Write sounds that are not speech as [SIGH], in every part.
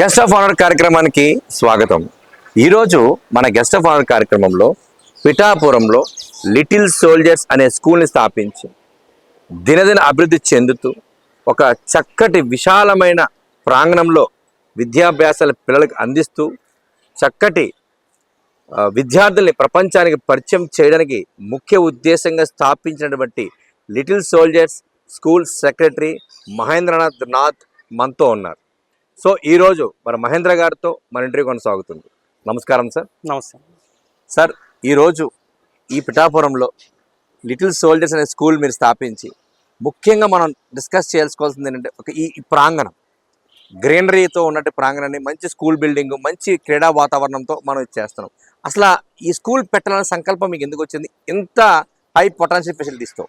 Guest of honour కార్యక్రమానికి స్వాగతం. ఈరోజు మన గెస్ట్ ఆఫ్ ఆనర్ కార్యక్రమంలో పిఠాపురంలో లిటిల్ సోల్జర్స్ అనే స్కూల్ని స్థాపించి దినదిన అభివృద్ధి చెందుతూ ఒక చక్కటి విశాలమైన ప్రాంగణంలో విద్యాభ్యాసాల పిల్లలకు అందిస్తూ చక్కటి విద్యార్థుల్ని ప్రపంచానికి పరిచయం చేయడానికి ముఖ్య ఉద్దేశంగా స్థాపించినటువంటి little soldiers school secretary Mahendranath Nath మనతో ఉన్నారు. సో ఈరోజు మన మహేంద్ర గారితో మన ఇంటర్వ్యూ కొనసాగుతుంది. నమస్కారం సార్. నమస్తే. సార్ ఈరోజు ఈ పిఠాపురంలో లిటిల్ సోల్జర్స్ అనే స్కూల్ మీరు స్థాపించి ముఖ్యంగా మనం డిస్కస్ చేయాల్సుకోవాల్సింది ఏంటంటే ఒక ఈ ప్రాంగణం గ్రీనరీతో ఉన్నట్టు ప్రాంగణాన్ని మంచి స్కూల్ బిల్డింగ్ మంచి క్రీడా వాతావరణంతో మనం ఇది చేస్తున్నాం. అసలు ఈ స్కూల్ పెట్టాలనే సంకల్పం మీకు ఎందుకు వచ్చింది? ఇంత హై పొటెన్షియల్ ఫెసిలిటీస్తో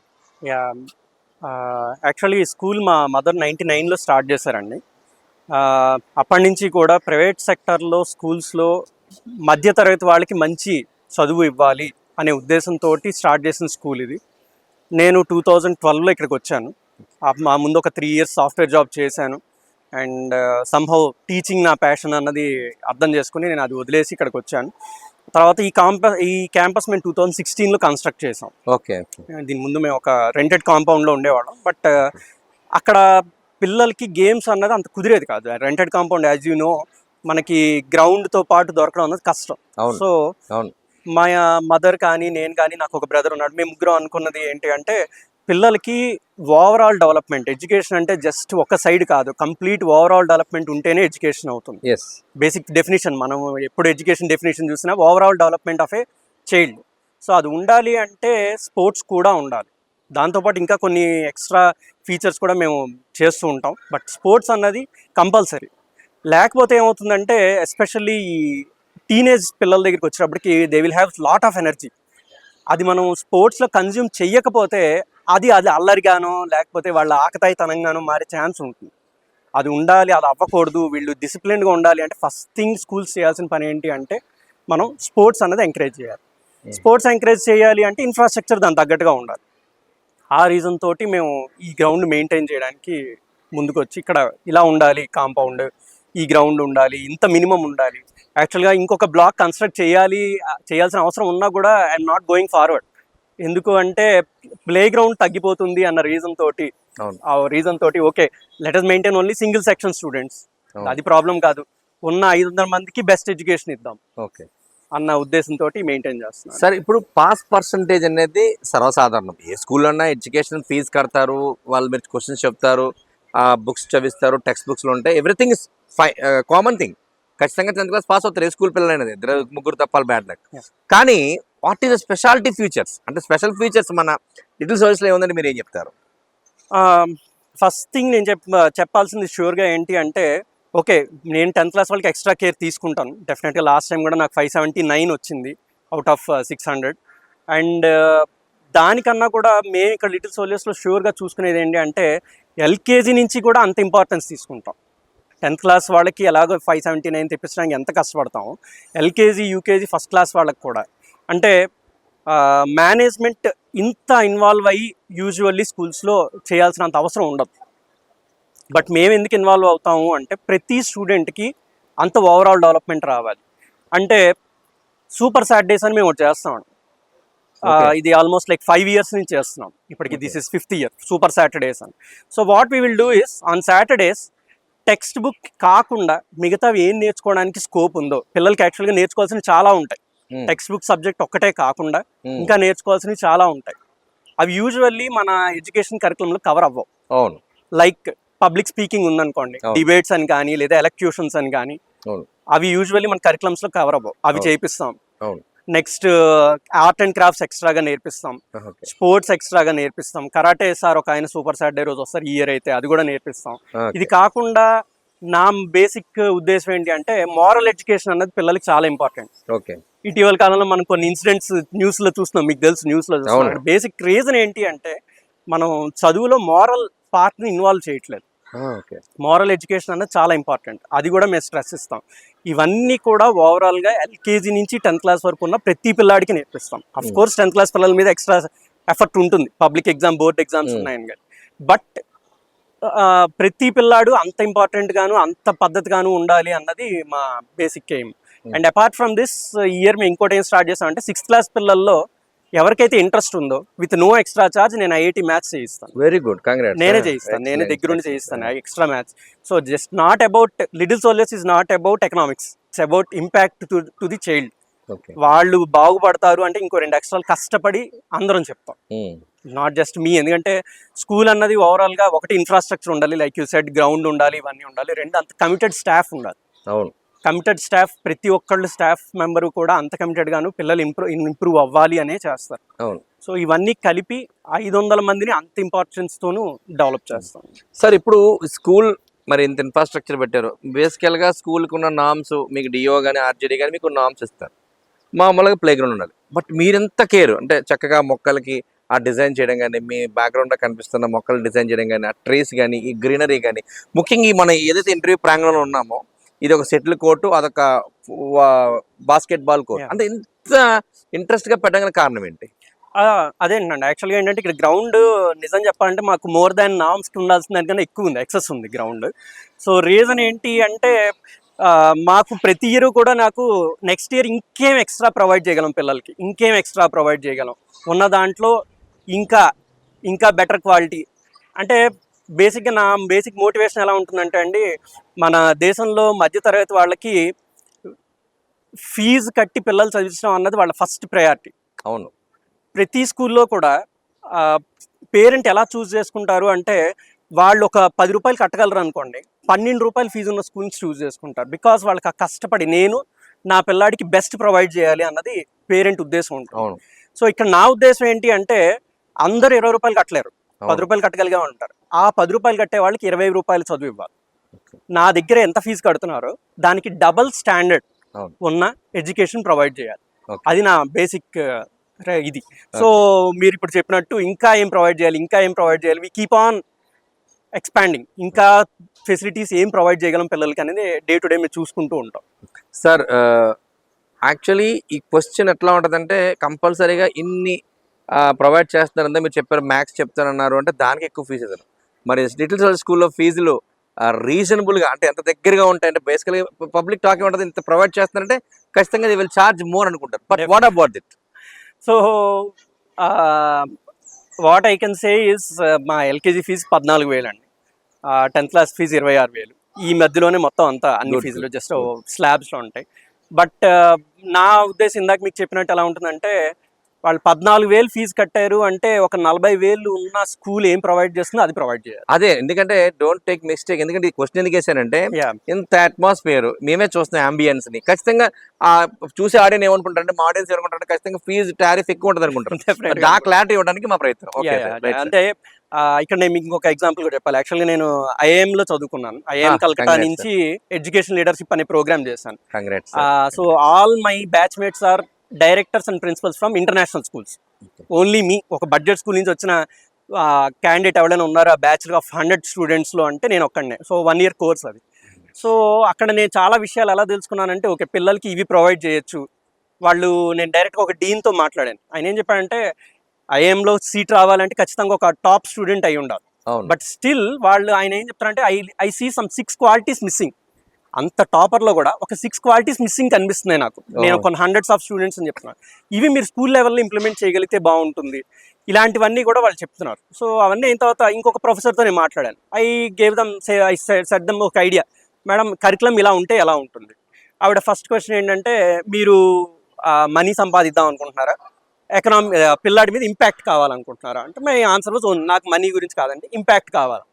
యాక్చువల్లీ ఈ స్కూల్ మా మదర్ నైంటీ నైన్లో స్టార్ట్ చేశారండి. అప్పటి నుంచి కూడా ప్రైవేట్ సెక్టర్లో స్కూల్స్లో మధ్యతరగతి వాళ్ళకి మంచి చదువు ఇవ్వాలి అనే ఉద్దేశంతో స్టార్ట్ చేసిన స్కూల్ ఇది. నేను టూ థౌజండ్ ట్వెల్వ్లో ఇక్కడికి వచ్చాను. మా ముందు ఒక త్రీ ఇయర్స్ సాఫ్ట్వేర్ జాబ్ చేశాను. అండ్ సంహౌ టీచింగ్ నా ప్యాషన్ అన్నది అర్థం చేసుకుని నేను అది వదిలేసి ఇక్కడికి వచ్చాను. తర్వాత ఈ కాంపస్ ఈ క్యాంపస్ మేము టూ థౌజండ్ సిక్స్టీన్లో కన్స్ట్రక్ట్ చేసాం ఓకే దీని ముందు మేము ఒక రెంటెడ్ కాంపౌండ్లో ఉండేవాళ్ళం. బట్ అక్కడ పిల్లలకి గేమ్స్ అన్నది అంత కుదిరేది కాదు. Rented compound as you know మనకి గ్రౌండ్తో పాటు దొరకడం అన్నది కష్టం. సో మా మదర్ కానీ నేను కానీ నాకు ఒక బ్రదర్ ఉన్నాడు. మేము ముగ్గురం అనుకున్నది ఏంటి అంటే పిల్లలకి ఓవరాల్ డెవలప్మెంట్ ఎడ్యుకేషన్ అంటే జస్ట్ ఒక సైడ్ కాదు. కంప్లీట్ ఓవరాల్ డెవలప్మెంట్ ఉంటేనే ఎడ్యుకేషన్ అవుతుంది. బేసిక్ డెఫినేషన్ మనం ఎప్పుడు ఎడ్యుకేషన్ డెఫినేషన్ చూసినా overall development of a child so అది ఉండాలి అంటే స్పోర్ట్స్ కూడా ఉండాలి. దాంతోపాటు ఇంకా కొన్ని ఎక్స్ట్రా ఫీచర్స్ కూడా మేము చేస్తూ ఉంటాం. బట్ స్పోర్ట్స్ అన్నది కంపల్సరీ. లేకపోతే ఏమవుతుందంటే ఎస్పెషల్లీ ఈ టీనేజ్ పిల్లల దగ్గరికి వచ్చినప్పటికి they will have lot of energy. అది మనం స్పోర్ట్స్లో కన్జ్యూమ్ చెయ్యకపోతే అది అది అల్లరిగానో లేకపోతే వాళ్ళ ఆకతాయితనంగానో మారే ఛాన్స్ ఉంటుంది. అది ఉండాలి అది అవ్వకూడదు వీళ్ళు డిసిప్లిన్గా ఉండాలి అంటే ఫస్ట్ థింగ్ స్కూల్స్ చేయాల్సిన పని ఏంటి అంటే మనం స్పోర్ట్స్ అన్నది ఎంకరేజ్ చేయాలి. స్పోర్ట్స్ ఎంకరేజ్ చేయాలి అంటే ఇన్ఫ్రాస్ట్రక్చర్ దాని తగ్గట్టుగా ఉండాలి. ఆ రీజన్ తోటి మేము ఈ గ్రౌండ్ మెయింటైన్ చేయడానికి ముందుకు వచ్చి ఇక్కడ ఇలా ఉండాలి కాంపౌండ్ ఈ గ్రౌండ్ ఉండాలి ఇంత మినిమం ఉండాలి. యాక్చువల్గా ఇంకొక బ్లాక్ కన్స్ట్రక్ట్ చేయాలి చేయాల్సిన అవసరం ఉన్నా కూడా ఐఎమ్ నాట్ గోయింగ్ ఫార్వర్డ్ ఎందుకు అంటే ప్లే గ్రౌండ్ తగ్గిపోతుంది అన్న రీజన్ తోటి. ఆ రీజన్ తోటి okay let us maintain only single section students. అది ప్రాబ్లం కాదు. ఉన్న ఐదు వందల మందికి బెస్ట్ ఎడ్యుకేషన్ ఇద్దాం. ఓకే అన్న ఉద్దేశంతో మెయింటైన్ చేస్తున్నాను. సార్ ఇప్పుడు పాస్ పర్సంటేజ్ అనేది సర్వసాధారణం. ఏ స్కూల్లో అన్నా ఎడ్యుకేషన్ ఫీజు కడతారు వాళ్ళు మీరు క్వశ్చన్స్ చెప్తారు బుక్స్ చదివిస్తారు టెక్స్ట్ బుక్స్లో ఉంటాయి. ఎవ్రీథింగ్ ఇస్ ఫై కామన్ థింగ్ ఖచ్చితంగా టెన్త్ క్లాస్ పాస్ అవుతారు. ఏ స్కూల్ పిల్లలైనది ఇద్దరు ముగ్గురు తప్పాలి బ్యాడ్ లక్. కానీ what is the speciality features అంటే స్పెషల్ ఫీచర్స్ మన లిటిల్ సర్వీస్లో ఏముందని మీరు ఏం చెప్తారు? ఫస్ట్ థింగ్ నేను చెప్ చెప్పాల్సింది షూర్గా ఏంటి అంటే ఓకే నేను టెన్త్ క్లాస్ వాళ్ళకి ఎక్స్ట్రా కేర్ తీసుకుంటాను. డెఫినెట్గా లాస్ట్ టైం కూడా నాకు ఫైవ్ సెవెంటీ నైన్ వచ్చింది out of six hundred and uh, దానికన్నా కూడా మేము ఇక్కడ లిటిల్ సోలియర్స్లో షూర్గా చూసుకునేది ఏంటి అంటే ఎల్కేజీ నుంచి కూడా అంత ఇంపార్టెన్స్ తీసుకుంటాం. టెన్త్ క్లాస్ వాళ్ళకి ఎలాగో ఫైవ్ సెవెంటీ నైన్ తెప్పించడానికి ఎంత కష్టపడతాం ఎల్కేజీ యూకేజీ ఫస్ట్ క్లాస్ వాళ్ళకి కూడా. అంటే మేనేజ్మెంట్ ఇంత ఇన్వాల్వ్ అయ్యి యూజువల్లీ స్కూల్స్లో చేయాల్సినంత అవసరం ఉండదు. బట్ మేము ఎందుకు ఇన్వాల్వ్ అవుతాము అంటే ప్రతి స్టూడెంట్కి అంత ఓవరాల్ డెవలప్మెంట్ రావాలి. అంటే సూపర్ సాటర్డేస్ అని మేము ఒకటి చేస్తాం. ఇది ఆల్మోస్ట్ లైక్ ఫైవ్ ఇయర్స్ నుంచి చేస్తున్నాం. ఇప్పటికి this is fifth year super Saturdays అని. So what we will do is on Saturdays text book కాకుండా మిగతావి ఏం నేర్చుకోవడానికి స్కోప్ ఉందో పిల్లలకి యాక్చువల్గా నేర్చుకోవాల్సినవి చాలా ఉంటాయి. టెక్స్ట్ బుక్ సబ్జెక్ట్ ఒక్కటే కాకుండా Hmm. ఇంకా నేర్చుకోవాల్సినవి చాలా ఉంటాయి. అవి యూజువల్లీ మన ఎడ్యుకేషన్ కరికులంలో కవర్ అవ్వవు. అవును. లైక్ పబ్లిక్ స్పీకింగ్ ఉందనుకోండి. డిబేట్స్ అని కానీ లేదా ఎలక్యూషన్స్ అని కానీ. అవి యూజువల్లీ మన కరికులమ్స్లో కవర్ అవ్వవు. అవి. చేపిస్తాం. నెక్స్ట్ ఆర్ట్ అండ్ క్రాఫ్ట్స్ ఎక్స్ట్రాగా నేర్పిస్తాం. స్పోర్ట్స్ ఎక్స్ట్రాగా నేర్పిస్తాం. కరాటే సార్ ఒక ఆయన సూపర్ సాటర్డే రోజు వస్తారు ఇయర్ అయితే అది కూడా నేర్పిస్తాం. ఇది కాకుండా నా బేసిక్ ఉద్దేశం ఏంటి అంటే మోరల్ ఎడ్యుకేషన్ అన్నది పిల్లలకి చాలా ఇంపార్టెంట్. ఓకే. ఇటీవల కాలంలో మనం కొన్ని ఇన్సిడెంట్స్ న్యూస్లో చూస్తున్నాం మీకు తెలుసు న్యూస్లో చూస్తున్నాం. బేసిక్ రీజన్ ఏంటి అంటే మనం చదువులో మోరల్ పార్ట్ని ఇన్వాల్వ్ చేయట్లేదు. మోరల్ ఎడ్యుకేషన్ అన్నది చాలా ఇంపార్టెంట్. అది కూడా మేము స్ట్రెస్ ఇస్తాం. ఇవన్నీ కూడా ఓవరాల్గా ఎల్కేజీ నుంచి టెన్త్ క్లాస్ వరకు ఉన్న ప్రతి పిల్లాడికి నేర్పిస్తాం. అఫ్. కోర్స్ టెన్త్ క్లాస్ పిల్లల మీద ఎక్స్ట్రా ఎఫర్ట్ ఉంటుంది. Public exam board exams. ఉన్నాయని కానీ. బట్ ప్రతి పిల్లాడు అంత ఇంపార్టెంట్ గాను అంత పద్ధతిగాను ఉండాలి అన్నది మా basic aim. And apart from this year మేము ఇంకోటి ఏం స్టార్ట్ చేస్తామంటే సిక్స్త్ క్లాస్ పిల్లల్లో ఎవరికైతే ఇంట్రెస్ట్ ఉందో విత్ నో ఎక్స్ట్రా చార్జ్ నేను ఐఐటి మ్యాథ్స్ చేయిస్తాను. వెరీ గుడ్ కంగ్రాట్స్ నేనే చేయిస్తాను. నేనే దగ్గరుండి చేయిస్తాను extra maths so just not about little soldiers is not about economics it's about impact to the child okay వాళ్ళు బాగుపడతారు అంటే ఇంకో రెండు ఎక్స్ట్రాలు కష్టపడి అందరం చెప్తాం. నాట్ జస్ట్ మీ ఎందుకంటే స్కూల్ అన్నది ఓవరాల్గా ఒకటి ఇన్ఫ్రాస్ట్రక్చర్ ఉండాలి. లైక్ యూ సెట్ గ్రౌండ్ ఉండాలి ఇవన్నీ ఉండాలి. రెండు అంత కమిటెడ్ స్టాఫ్ ఉండాలి. అవును. కమిటెడ్ స్టాఫ్ ప్రతి ఒక్కళ్ళు స్టాఫ్ మెంబరు కూడా అంత కమిటెడ్ గాను పిల్లలు ఇంప్రూవ్ ఇంప్రూవ్ అవ్వాలి అనే చేస్తారు. అవును. సో ఇవన్నీ కలిపి ఐదు వందల మందిని అంత ఇంపార్టెన్స్ తోను డెవలప్ చేస్తాం. సార్ ఇప్పుడు స్కూల్ మరి ఇంత ఇన్ఫ్రాస్ట్రక్చర్ పెట్టారు. బేసికల్గా స్కూల్కి ఉన్న నామ్స్ మీకు డిఓ కానీ ఆర్జేడీ కానీ మీకు నామ్స్ ఇస్తారు. మామూలుగా ప్లే గ్రౌండ్ ఉండాలి. బట్ మీరెంత కేర్ అంటే చక్కగా మొక్కలకి ఆ డిజైన్ చేయడం కానీ మీ బ్యాక్గ్రౌండ్లో కనిపిస్తున్న మొక్కలు డిజైన్ చేయడం కానీ ఆ ట్రీస్ కానీ ఈ గ్రీనరీ కానీ ముఖ్యంగా ఈ మనం ఏదైతే ఇంటర్వ్యూ ప్రాంగణంలో ఉన్నామో ఇది ఒక సెటిల్ కోర్టు అదొక బాస్కెట్ బాల్ కోర్ట్. అంటే ఇంత ఇంట్రెస్ట్గా పెట్టడానికి కారణం ఏంటి? ఆ, అదేంటండి యాక్చువల్గా ఏంటంటే ఇక్కడ గ్రౌండ్ నిజం చెప్పాలంటే మాకు మోర్ దాన్ నామ్స్కి ఉండాల్సిన దానికన్నా ఎక్కువ ఉంది ఎక్సెస్ ఉంది గ్రౌండ్. సో రీజన్ ఏంటి అంటే మాకు ప్రతి ఇయర్ కూడా నాకు నెక్స్ట్ ఇయర్ ఇంకేం ఎక్స్ట్రా ప్రొవైడ్ చేయగలం పిల్లలకి. ఇంకేం ఎక్స్ట్రా ప్రొవైడ్ చేయగలం. ఉన్న దాంట్లో ఇంకా ఇంకా బెటర్ క్వాలిటీ. అంటే బేసిక్గా నా బేసిక్ మోటివేషన్ ఎలా ఉంటుందంటే అండి మన దేశంలో మధ్యతరగతి వాళ్ళకి ఫీజు కట్టి పిల్లలు చదివించడం అన్నది వాళ్ళ ఫస్ట్ ప్రయారిటీ అవును. ప్రతి స్కూల్లో కూడా పేరెంట్ ఎలా చూస్ చేసుకుంటారు అంటే వాళ్ళు ఒక పది రూపాయలు కట్టగలరు అనుకోండి పన్నెండు రూపాయలు ఫీజు ఉన్న స్కూల్స్ చూస్ చేసుకుంటారు. బికాస్ వాళ్ళకి ఆ కష్టపడి నేను నా పిల్లాడికి బెస్ట్ ప్రొవైడ్ చేయాలి అన్నది పేరెంట్ ఉద్దేశం ఉంటుంది. సో ఇక్కడ నా ఉద్దేశం ఏంటి అంటే అందరూ ఇరవై రూపాయలు కట్టలేరు. పది. రూపాయలు కట్టగలిగే ఉంటారు. ఆ పది రూపాయలు కట్టే వాళ్ళకి ఇరవై రూపాయలు చదువు ఇవ్వాలి. నా దగ్గర ఎంత ఫీజు కడుతున్నారో దానికి డబల్ స్టాండర్డ్. ఉన్న ఎడ్యుకేషన్ ప్రొవైడ్ చేయాలి. అది నా బేసిక్ ఇది. సో మీరు ఇప్పుడు చెప్పినట్టు ఇంకా ఏం ప్రొవైడ్ చేయాలి ఇంకా ఏం ప్రొవైడ్ చేయాలి వి కీప్ ఆన్ ఎక్స్పాండింగ్ ఇంకా ఫెసిలిటీస్ ఏం ప్రొవైడ్ చేయగలం పిల్లలకి అనేది డే టు డే మేము చూసుకుంటూ ఉంటాం. సార్ యాక్చువల్లీ ఈ క్వశ్చన్ ఎట్లా ఉంటుందంటే కంపల్సరీగా ఇన్ని ప్రొవైడ్ చేస్తున్నారంటే మీరు చెప్పారు మ్యాథ్స్ చెప్తారన్నారు అంటే దానికి ఎక్కువ ఫీజు మరి లిటిల్ సోల్ స్కూల్లో ఫీజులు రీజనబుల్గా అంటే ఎంత దగ్గరగా ఉంటాయి అంటే బేసికల్గా పబ్లిక్ టాక్ ఉంటుంది ఇంత ప్రొవైడ్ చేస్తున్నారంటే ఖచ్చితంగా ది విల్ చార్జ్ మోర్ అనుకుంటారు. But what about that so what I can say is మా ఎల్కేజీ ఫీజు పద్నాలుగు వేలు అండి టెన్త్ క్లాస్ ఫీజు ఇరవై ఆరు వేలు. ఈ మధ్యలోనే మొత్తం అంతా అన్ని ఫీజులు జస్ట్. స్లాబ్స్లో ఉంటాయి. బట్ నా ఉద్దేశం ఇందాక మీకు చెప్పినట్టు ఎలా ఉంటుందంటే వాళ్ళు పద్నాలుగు వేలు ఫీజు కట్టారు అంటే ఒక నలభై వేలు ఉన్న స్కూల్ ఏం ప్రొవైడ్ చేస్తుందో అది ప్రొవైడ్ చేయాలి. అదే ఎందుకంటే డోంట్ టేక్ మిస్టేక్. ఎందుకంటే ఈ క్వశ్చన్ ఎందుకు వేసానంటే. ఇంత అట్మాస్ఫియర్. మేమే చూస్తున్నాం అంబియన్స్ని. ఖచ్చితంగా ఆ చూసే ఆడియన్స్ ఏమనుకుంటారంటే మా ఆడియన్స్ ఏమనుకుంటారంటే ఖచ్చితంగా ఫీజు టారిఫ్ ఎక్కువ ఉంటుంది అనుకుంటారు. [LAUGHS] ఆ క్లారిటీ ఇవ్వడానికి మా ప్రయత్నం. అంటే ఇక్కడ నేను మీకు ఇంకొక ఎగ్జాంపుల్ కూడా చెప్పాలి. యాక్చువల్గా నేను ఐఏఎం లో చదువుకున్నాను. ఐఏఎం Ah, కల్కటా congrats, నుంచి ఎడ్యుకేషన్ లీడర్షిప్ అనే ప్రోగ్రామ్ చేశాను. So all my batch mates are directors and principals from international schools. Only me ఒక బడ్జెట్ స్కూల్ నుంచి వచ్చిన క్యాండిడేట్ ఎవరైనా ఉన్నారా? బ్యాచ్ ఆఫ్ హండ్రెడ్ స్టూడెంట్స్లో అంటే నేను ఒక్కడనే. సో వన్ ఇయర్ కోర్స్ అది. సో అక్కడ నేను చాలా విషయాలు ఎలా తెలుసుకున్నానంటే ఓకే పిల్లలకి ఇవి ప్రొవైడ్ చేయొచ్చు. వాళ్ళు నేను డైరెక్ట్గా ఒక డీన్తో మాట్లాడాను. ఆయన ఏం చెప్పాడంటే ఐఏఎంలో సీట్ రావాలంటే ఖచ్చితంగా ఒక టాప్ స్టూడెంట్ అయి ఉండాలి బట్ స్టిల్ వాళ్ళు ఆయన ఏం చెప్తారంటే I I see some six qualities missing. అంత టాపర్లో కూడా ఒక సిక్స్ క్వాలిటీస్ మిస్సింగ్ కనిపిస్తున్నాయి నాకు. నేను. కొన్ని హండ్రెడ్స్ ఆఫ్ స్టూడెంట్స్ అని చెప్తున్నాను ఇవి మీరు స్కూల్ లెవెల్లో ఇంప్లిమెంట్ చేయగలిగితే బాగుంటుంది. ఇలాంటివన్నీ కూడా వాళ్ళు చెప్తున్నారు. సో అవన్నీ అయిన తర్వాత ఇంకొక ప్రొఫెసర్తో నేను మాట్లాడాను. I gave them say I set them ఒక ఐడియా మేడం కరికులం ఇలా ఉంటే ఎలా ఉంటుంది? ఆవిడ ఫస్ట్ క్వశ్చన్ ఏంటంటే మీరు మనీ సంపాదిద్దాం అనుకుంటున్నారా? ఎకనామీ పిల్లాడి మీద ఇంపాక్ట్ కావాలనుకుంటున్నారా? అంటే మై ఆన్సర్ వాజ్ నాకు మనీ గురించి కాదండి ఇంపాక్ట్ కావాలి.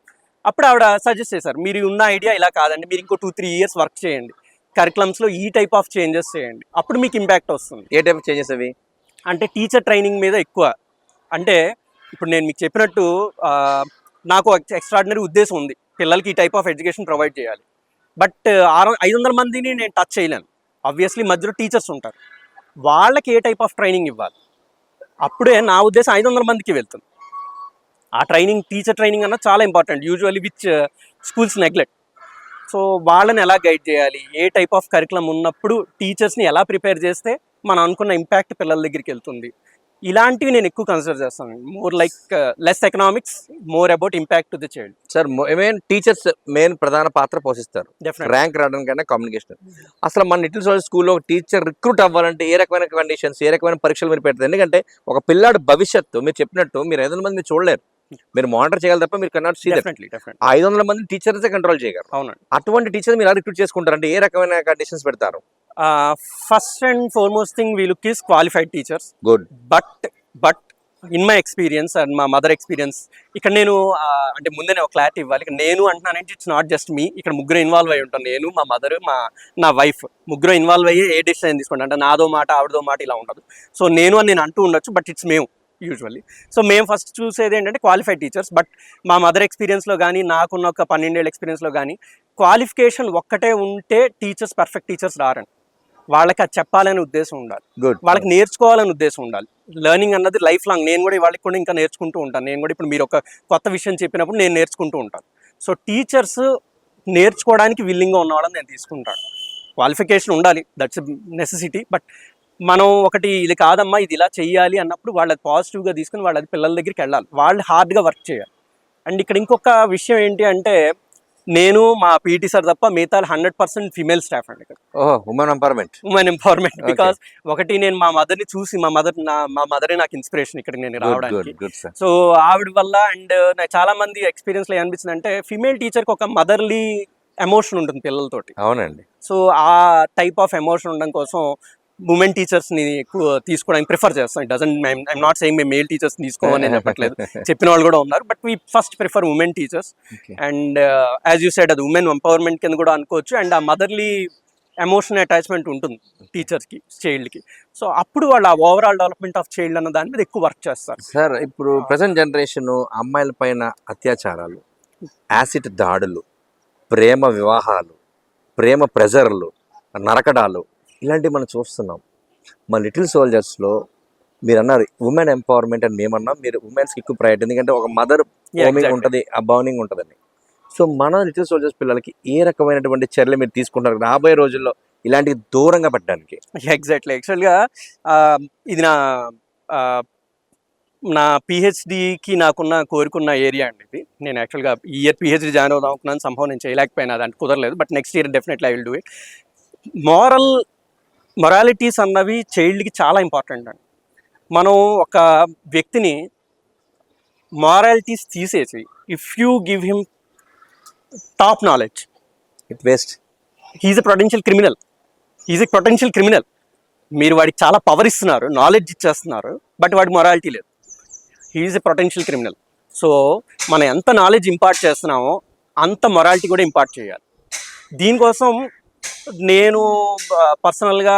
అప్పుడు ఆవిడ సజెస్ట్ చేశారు మీరు ఉన్న ఐడియా ఇలా కాదండి మీరు ఇంకో టూ త్రీ ఇయర్స్ వర్క్ చేయండి. కరికులమ్స్లో ఈ టైప్ ఆఫ్ చేంజెస్ చేయండి. అప్పుడు మీకు ఇంపాక్ట్ వస్తుంది. ఏ టైప్ చేంజెస్ అవి? అంటే టీచర్ ట్రైనింగ్ మీద ఎక్కువ. అంటే ఇప్పుడు నేను మీకు చెప్పినట్టు నాకు ఎక్స్ట్రాడినరీ ఉద్దేశం ఉంది. పిల్లలకి ఈ టైప్ ఆఫ్ ఎడ్యుకేషన్ ప్రొవైడ్ చేయాలి. బట్ ఆరు ఐదు వందల మందిని నేను టచ్ చేయలేను. ఆబ్వియస్లీ మధ్యలో టీచర్స్ ఉంటారు. వాళ్ళకి ఏ టైప్ ఆఫ్ ట్రైనింగ్ ఇవ్వాలి? అప్పుడే నా ఉద్దేశం ఐదు వందల మందికి వెళ్తుంది. ఆ ట్రైనింగ్ టీచర్ ట్రైనింగ్ అన్న చాలా important usually which schools neglect so వాళ్ళని ఎలా గైడ్ చేయాలి? ఏ టైప్ ఆఫ్ కరికులం ఉన్నప్పుడు టీచర్స్ని ఎలా ప్రిపేర్ చేస్తే మనం అనుకున్న ఇంపాక్ట్ పిల్లల దగ్గరికి వెళ్తుంది? ఇలాంటివి నేను ఎక్కువ కన్సిడర్ చేస్తాను more like less economics more about impact to the child sir main teachers main ప్రధాన పాత్ర పోషిస్తారు. డెఫినెట్ ర్యాంక్ రావడానికైనా కమ్యూనికేషన్ అసలు మన లిటిల్ సోల్జర్ స్కూల్లో టీచర్ రిక్రూట్ అవ్వాలంటే ఏ రకమైన కండిషన్స్ ఏ రకమైన పరీక్షలు మీరు పెడతారు? ఎందుకంటే ఒక పిల్లాడు భవిష్యత్తు మీరు చెప్పినట్టు మీరు ఐదు వందల మంది మీరు చూడలేరు. మీరు మానిటర్ చేయాలి తప్ప మీరు కన్నాట్ సీ ఐదు వందల మంది టీచర్స్ కంట్రోల్ చేయగలరు? అవునండి. అటువంటి టీచర్ మీరు రిక్రూట్ చేసుకుంటారంటే ఏ రకమైన కండిషన్స్ పెడతారు? First and foremost thing we look is qualified teachers good but but in my experience and మా మదర్ ఎక్స్పీరియన్స్ ఇక్కడ నేను అంటే ముందే నేను క్లారిటీ ఇవ్వాలి. ఇక్కడ నేను అంటున్నానంటే ఇట్స్ నాట్ జస్ట్ మీ ఇక్కడ ముగ్గురు ఇన్వాల్వ్ అయి ఉంటాను నేను మా మదర్ మా నా వైఫ్ ముగ్గురు ఇన్వాల్వ్ అయ్యి ఏ డిసిషన్ తీసుకుంటాం అంటే నాదో మాట ఆవిడదో మాట ఇలా ఉండదు. సో నేను అని నేను అంటూ ఉండొచ్చు బట్ ఇట్స్ మేము. యూజువల్లీ సో మేము ఫస్ట్ చూసేది ఏంటంటే క్వాలిఫైడ్ టీచర్స్ బట్ మా మదర్ ఎక్స్పీరియన్స్లో కానీ నాకున్న ఒక పన్నెండేళ్ళ ఎక్స్పీరియన్స్లో కానీ క్వాలిఫికేషన్ ఒక్కటే ఉంటే టీచర్స్ పర్ఫెక్ట్ టీచర్స్ రారండి వాళ్ళకి అది చెప్పాలనే ఉద్దేశం ఉండాలి. గుడ్ వాళ్ళకి నేర్చుకోవాలనే ఉద్దేశం ఉండాలి. లెర్నింగ్ అన్నది లైఫ్ లాంగ్ నేను కూడా వాళ్ళకి కూడా ఇంకా నేర్చుకుంటూ ఉంటాను. నేను కూడా ఇప్పుడు మీరు ఒక కొత్త విషయం చెప్పినప్పుడు నేను నేర్చుకుంటూ ఉంటాను. సో టీచర్స్ నేర్చుకోవడానికి విల్లింగ్గా ఉన్న వాళ్ళని నేను తీసుకుంటాను. క్వాలిఫికేషన్ ఉండాలి. దట్స్ నెసెసిటీ బట్ మనం ఒకటి ఇది కాదమ్మా ఇది ఇలా చెయ్యాలి అన్నప్పుడు వాళ్ళది పాజిటివ్గా తీసుకుని వాళ్ళది పిల్లల దగ్గరికి వెళ్ళాలి. వాళ్ళు హార్డ్గా వర్క్ చేయాలి. అండ్ ఇక్కడ ఇంకొక విషయం ఏంటి అంటే నేను మా పీటీ సార్ తప్ప మిగతా హండ్రెడ్ పర్సెంట్ ఫీమేల్ స్టాఫ్ అండి women empowerment women empowerment. Because ఒకటి నేను మా మదర్ని చూసి మా మదర్ నా మా మదరే నాకు ఇన్స్పిరేషన్ ఇక్కడ నేను రావడానికి. సో ఆవిడ వల్ల అండ్ నాకు చాలా మంది ఎక్స్పీరియన్స్లో ఏమనిపించింది అంటే ఫీమేల్ టీచర్కి ఒక మదర్లీ ఎమోషన్ ఉంటుంది పిల్లలతోటి. అవునండి. సో ఆ టైప్ ఆఫ్ ఎమోషన్ ఉండడం కోసం ఉమెన్ టీచర్స్ని ఎక్కువ తీసుకోవడానికి ప్రిఫర్ చేస్తాం. It doesn't I'm not saying మేము మేల్ టీచర్స్ తీసుకోమని చెప్పట్లేదు. [LAUGHS] చెప్పిన వాళ్ళు కూడా ఉన్నారు. But we first prefer women teachers. And as you said అది ఉమెన్ ఎంపవర్మెంట్ కింద కూడా అనుకోవచ్చు. అండ్ ఆ మదర్లీ ఎమోషన్ అటాచ్మెంట్ ఉంటుంది టీచర్స్కి చైల్డ్కి సో అప్పుడు వాళ్ళు ఆ ఓవరాల్ డెవలప్మెంట్ ఆఫ్ చైల్డ్ అన్న దాని మీద ఎక్కువ వర్క్ చేస్తారు. సార్ ఇప్పుడు ప్రజెంట్ జనరేషన్ అమ్మాయిల పైన అత్యాచారాలు యాసిడ్ దాడులు ప్రేమ వివాహాలు ప్రేమ ప్రెజర్లు నరకడాలు ఇలాంటివి మనం చూస్తున్నాం. మా లిటిల్ సోల్జర్స్లో మీరు అన్నారు ఉమెన్ ఎంపవర్మెంట్ అని మేమన్నాం మీరు ఉమెన్స్కి ఎక్కువ ప్రయారిటీ ఎందుకంటే ఒక మదర్ హోమింగ్. ఉంటుంది ఆ బౌనింగ్ ఉంటుందని సో మన లిటిల్ సోల్జర్స్ పిల్లలకి ఏ రకమైనటువంటి చర్యలు మీరు తీసుకుంటారు? రాబోయే రోజుల్లో ఇలాంటివి దూరంగా పెట్టడానికి. ఎగ్జాక్ట్లీ యాక్చువల్గా ఇది నా నా పిహెచ్డికి నాకున్న కోరుకున్న ఏరియా అండి ఇది. నేను యాక్చువల్గా ఈ ఇయర్ పిహెచ్డి జాయిన్ అవుదాం అనుకున్నాను. సంభవం నేను చేయలేకపోయినా అది అంటే కుదరలేదు. But next year definitely I will do it moral moralities అన్నవి చైల్డ్కి చాలా ఇంపార్టెంట్ అండి. మనం ఒక వ్యక్తిని మారాలిటీస్ తీసేసి if you give him top knowledge it waste he's a potential criminal he's a potential criminal మీరు వాడికి చాలా పవర్ ఇస్తున్నారు నాలెడ్జ్ ఇచ్చేస్తున్నారు బట్ వాడి మొరాలిటీ లేదు. He's a potential criminal so మనం ఎంత నాలెడ్జ్ ఇంపార్ట్ చేస్తున్నామో అంత మొరాలిటీ కూడా ఇంపార్ట్ చేయాలి. దీనికోసం నేను పర్సనల్గా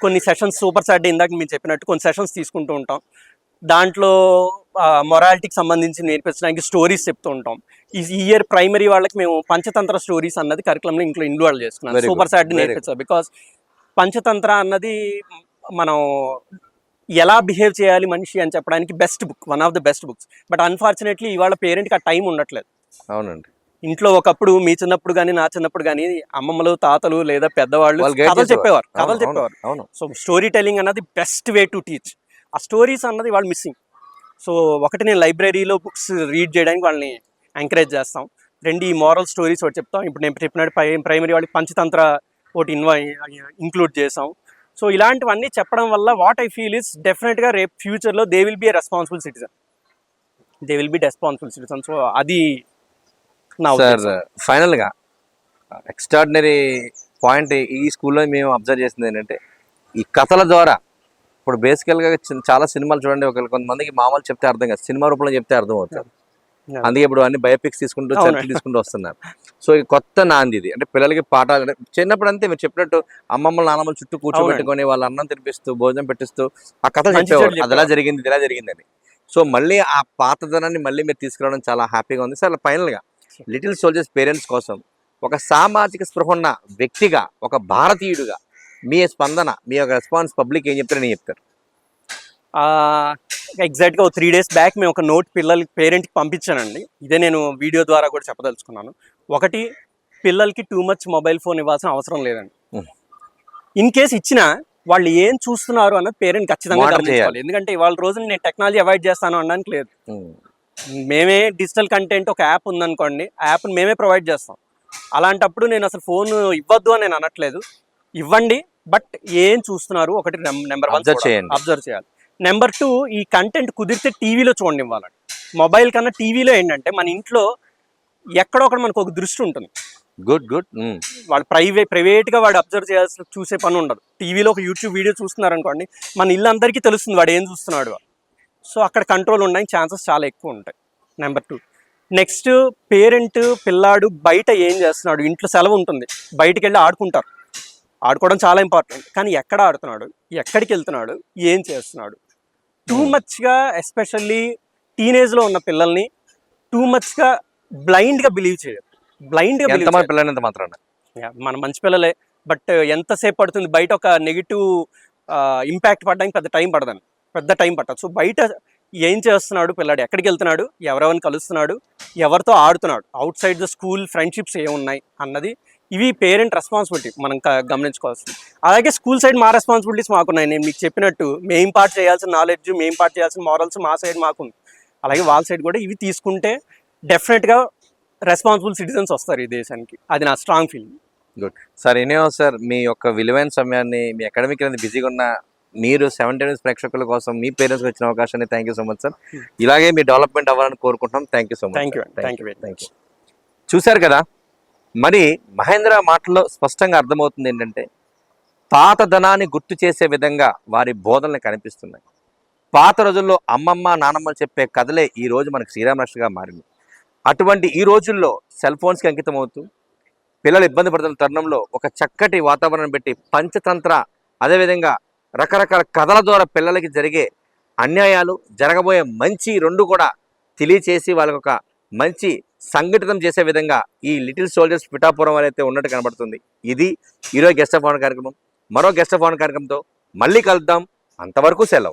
కొన్ని సెషన్స్ సూపర్ సాటర్డే ఇందాక మీరు చెప్పినట్టు కొన్ని సెషన్స్ తీసుకుంటూ ఉంటాం. దాంట్లో మొరాలిటీకి సంబంధించి నేర్పించడానికి స్టోరీస్ చెప్తూ ఉంటాం. ఈ ఇయర్ ప్రైమరీ వాళ్ళకి మేము పంచతంత్ర స్టోరీస్ అన్నది కరికులంలో ఇంట్లో ఇన్వాల్వ్ చేసుకున్నాం. సూపర్ సాటర్డే నేర్పించాం బికాస్ పంచతంత్ర అన్నది మనం ఎలా బిహేవ్ చేయాలి మనిషి అని చెప్పడానికి best book one of the best books but unfortunately ఇవాళ పేరెంట్కి ఆ టైం ఉండట్లేదు. అవునండి. ఇంట్లో ఒకప్పుడు మీ చిన్నప్పుడు కానీ నా చిన్నప్పుడు కానీ అమ్మమ్మలు తాతలు లేదా పెద్దవాళ్ళు కథలు. చెప్పేవారు కథలు చెప్పేవారు. అవును. సో స్టోరీ టెల్లింగ్ అన్నది బెస్ట్ వే టు టీచ్ ఆ స్టోరీస్ అన్నది వాళ్ళు మిస్సింగ్ సో ఒకటి నేను లైబ్రరీలో బుక్స్ రీడ్ చేయడానికి వాళ్ళని ఎంకరేజ్ చేస్తాం. రెండు ఈ మారల్ స్టోరీస్ ఒకటి చెప్తాం. ఇప్పుడు నేను చెప్పినట్టు ప్రైమరీ వాళ్ళకి పంచతంత్ర ఒకటి ఇన్వా ఇంక్లూడ్ చేసాం. సో ఇలాంటివన్నీ చెప్పడం వల్ల వాట్ ఐ ఫీల్ ఇస్ డెఫినెట్గా రేపు ఫ్యూచర్లో they will be a responsible citizen they will be responsible citizen so అది సార్ ఉద్దేశం. ఫైనల్గా ఎక్స్ట్రాడినరీ పాయింట్ ఈ స్కూల్లో మేము అబ్జర్వ్ చేసింది ఏంటంటే ఈ కథల ద్వారా ఇప్పుడు బేసికల్గా చిన్న- చాలా సినిమాలు చూడండి ఒక కొంతమందికి మామూలు చెప్తే అర్థం కాదు సినిమా రూపంలో చెప్తే అర్థం అవుతుంది. అందుకే ఇప్పుడు అన్ని బయోపిక్స్ తీసుకుంటూ. చర్చలు తీసుకుంటూ వస్తున్నారు. సో ఈ కొత్త నాంది ఇది. అంటే పిల్లలకి పాఠాలు అంటే చిన్నప్పుడు అంతే మీరు చెప్పినట్టు అమ్మమ్మలు నాన్నమ్మలు చుట్టూ కూర్చోబెట్టుకొని వాళ్ళ అన్నం తినిపిస్తూ భోజనం పెట్టిస్తూ ఆ చెప్పేవారు. చెడు అది ఎలా జరిగింది ఇది ఎలా జరిగిందని. సో మళ్ళీ ఆ పాతదనాన్ని మళ్ళీ మీరు తీసుకురావడం చాలా హ్యాపీగా ఉంది. సార్ ఫైనల్గా లిటిల్ సోల్జర్స్ పేరెంట్స్ కోసం ఒక సామాజిక స్పృహ ఉన్న వ్యక్తిగా ఒక భారతీయుడిగా మీ స్పందన మీ యొక్క రెస్పాన్స్ పబ్లిక్ ఏం చెప్తారు నేను చెప్తారు? ఎగ్జాక్ట్గా ఒక త్రీ డేస్ బ్యాక్ మేము ఒక నోట్ పిల్లలకి పేరెంట్కి పంపించానండి. ఇదే నేను వీడియో ద్వారా కూడా చెప్పదలుచుకున్నాను. ఒకటి పిల్లలకి టూ మచ్ మొబైల్ ఫోన్ ఇవ్వాల్సిన అవసరం లేదండి. ఇన్ కేస్ ఇచ్చినా వాళ్ళు ఏం చూస్తున్నారు అన్నది పేరెంట్ ఖచ్చితంగా గమనించాలి ఎందుకంటే ఇవాళ రోజున నేను టెక్నాలజీ అవాయిడ్ చేస్తాను అనడానికి లేదు. మేమే డిజిటల్ కంటెంట్ ఒక యాప్ ఉందనుకోండి ఆ యాప్ని మేమే ప్రొవైడ్ చేస్తాం. అలాంటప్పుడు నేను అసలు ఫోన్ ఇవ్వద్దు అని నేను అనట్లేదు. ఇవ్వండి బట్ ఏం చూస్తున్నారు ఒకటి నెంబర్ వన్ చేయండి. అబ్జర్వ్ చేయాలి. నెంబర్ టూ ఈ కంటెంట్ కుదిరితే టీవీలో చూడండి ఇవ్వాలండి. మొబైల్ కన్నా టీవీలో ఏంటంటే మన ఇంట్లో ఎక్కడో ఒకటి మనకు ఒక దృష్టి ఉంటుంది. Good good. వాడు ప్రైవేట్ ప్రైవేట్గా వాడు అబ్జర్వ్ చేయాల్సిన చూసే పని ఉండదు. టీవీలో ఒక యూట్యూబ్ వీడియో చూస్తున్నారు అనుకోండి మన ఇల్లు అందరికీ తెలుస్తుంది వాడు ఏం చూస్తున్నాడు సో అక్కడ కంట్రోల్ ఉండడానికి ఛాన్సెస్ చాలా ఎక్కువ ఉంటాయి నెంబర్ టూ నెక్స్ట్ పేరెంట్ పిల్లాడు బయట ఏం చేస్తున్నాడు? ఇంట్లో సెలవు ఉంటుంది. బయటికి వెళ్ళి ఆడుకుంటారు. ఆడుకోవడం చాలా ఇంపార్టెంట్ కానీ ఎక్కడ ఆడుతున్నాడు? ఎక్కడికి వెళ్తున్నాడు? ఏం చేస్తున్నాడు? టూ మచ్గా ఎస్పెషల్లీ టీనేజ్లో ఉన్న పిల్లల్ని టూ మచ్గా బ్లైండ్గా బిలీవ్ చేయరు. బ్లైండ్గా బిలీవ్ మాత్రాన యా, మన మంచి పిల్లలే. బట్ ఎంతసేపు పడుతుంది? బయట ఒక నెగిటివ్ ఇంపాక్ట్ పడడానికి పెద్ద టైం పడదని పెద్ద టైం పట్టదు. సో బయట ఏం చేస్తున్నాడు పిల్లాడు? ఎక్కడికి వెళ్తున్నాడు ఎవరెవరిని కలుస్తున్నాడు? ఎవరితో ఆడుతున్నాడు? Outside the school friendships ఏమున్నాయి అన్నది ఇవి పేరెంట్ రెస్పాన్సిబిలిటీ మనం గమనించుకోవాల్సింది. అలాగే స్కూల్ సైడ్ మా రెస్పాన్సిబిలిటీస్ మాకున్నాయి. నేను మీకు చెప్పినట్టు మేము పార్ట్ చేయాల్సిన నాలెడ్జ్ మేము పార్ట్ చేయాల్సిన మారల్స్ మా సైడ్ మాకుంది. అలాగే వాళ్ళ సైడ్ కూడా ఇవి తీసుకుంటే డెఫినెట్గా రెస్పాన్సిబుల్ సిటిజన్స్ వస్తారు ఈ దేశానికి. అది నా strong feeling. Good. Sir anyhow sir మీ యొక్క విలువైన సమయాన్ని మీ అకాడమిక్ అనేది బిజీగా ఉన్న మీరు సెవెంటీ న్యూస్ ప్రేక్షకుల కోసం మీ పేరెంట్స్కి వచ్చిన అవకాశాన్ని thank you so much sir ఇలాగే మీ డెవలప్మెంట్ అవ్వాలని కోరుకుంటున్నాం. Thank you so much thank you thank you thank you చూశారు కదా? మరి మహేంద్ర మాటల్లో స్పష్టంగా అర్థమవుతుంది ఏంటంటే పాత ధనాన్ని గుర్తు చేసే విధంగా వారి బోధనలు కనిపిస్తున్నాయి. పాత రోజుల్లో అమ్మమ్మ నానమ్మలు చెప్పే కథలే ఈ రోజు మనకు శ్రీరామరక్షగా మారింది. అటువంటి ఈ రోజుల్లో సెల్ ఫోన్స్కి అంకితం అవుతూ పిల్లలు ఇబ్బంది పడుతున్న తరుణంలో ఒక చక్కటి వాతావరణం పెట్టి పంచతంత్ర అదేవిధంగా రకరకాల కథల ద్వారా పిల్లలకి జరిగే అన్యాయాలు జరగబోయే మంచి రెండు కూడా తెలియచేసి వాళ్ళకొక ఒక మంచి సంఘటితం చేసే విధంగా ఈ లిటిల్ సోల్జర్స్ పిఠాపురం అయితే ఉన్నట్టు కనబడుతుంది. ఇది ఈరోజు గెస్ట్ ఆఫ్ ఆన్ కార్యక్రమం. మరో గెస్ట్ ఆఫ్ ఆన్ కార్యక్రమంతో మళ్ళీ కలుద్దాం. అంతవరకు సెలవు.